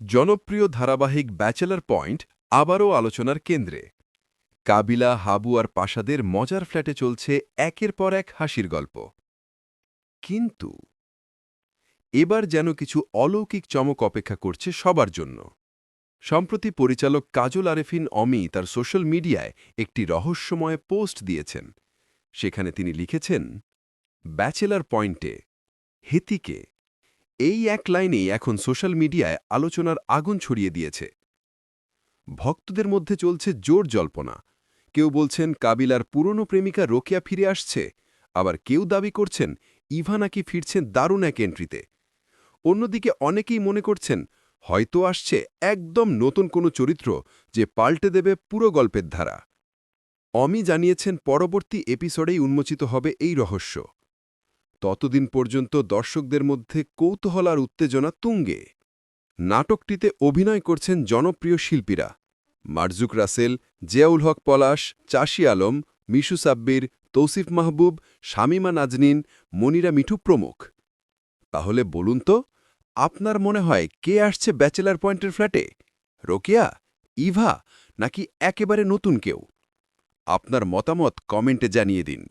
জনপ্রিয় ধারাবাহিক bachelor point আবারও আলোচনার কেন্দ্রে। কাবিলা, হাবু আর পাশাদের মজার ফ্ল্যাটে চলছে একের পর এক হাসির গল্প। কিন্তু এবার যেন কিছু অলৌকিক চমক অপেক্ষা করছে সবার জন্য। সম্প্রতি পরিচালক কাজল আরেফিন অমি তার সোশ্যাল মিডিয়ায় একটি রহস্যময় পোস্ট দিয়েছেন। সেখানে তিনি লিখেছেন, ব্যাচেলার পয়েন্টে হেতিকে এই এক লাইনেই এখন সোশ্যাল মিডিয়ায় আলোচনার আগুন ছড়িয়ে দিয়েছে। ভক্তদের মধ্যে চলছে জোর জল্পনা। কেউ বলছেন কাবিলার পুরনো প্রেমিকা রোকেয়া ফিরে আসছে, আবার কেউ দাবি করছেন ইভা নাকি ফিরছেন দারুণ এক এন্ট্রিতে অন্যদিকে অনেকেই মনে করছেন, হয়তো আসছে একদম নতুন কোনো চরিত্র যে পাল্টে দেবে পুরো গল্পের ধারা। অমি জানিয়েছেন পরবর্তী এপিসোডেই উন্মোচিত হবে এই রহস্য। ততদিন পর্যন্ত দর্শকদের মধ্যে কৌতূহল আর উত্তেজনা তুঙ্গে। নাটকটিতে অভিনয় করছেন জনপ্রিয় শিল্পীরা। মারজুক রাসেল, জিয়াউল হক পলাশ, চাষি আলম, মিশু সাব্বির, তৌসিফ মাহবুব, শামিমা নাজনীন, মনিরা মিঠু প্রমুখ। তাহলে বলুন তো, আপনার মনে হয় কে আসছে ব্যাচেলার পয়েন্টের ফ্ল্যাটে? রোকেয়া, ইভা, নাকি একেবারে নতুন কেউ? আপনার মতামত কমেন্টে জানিয়ে দিন।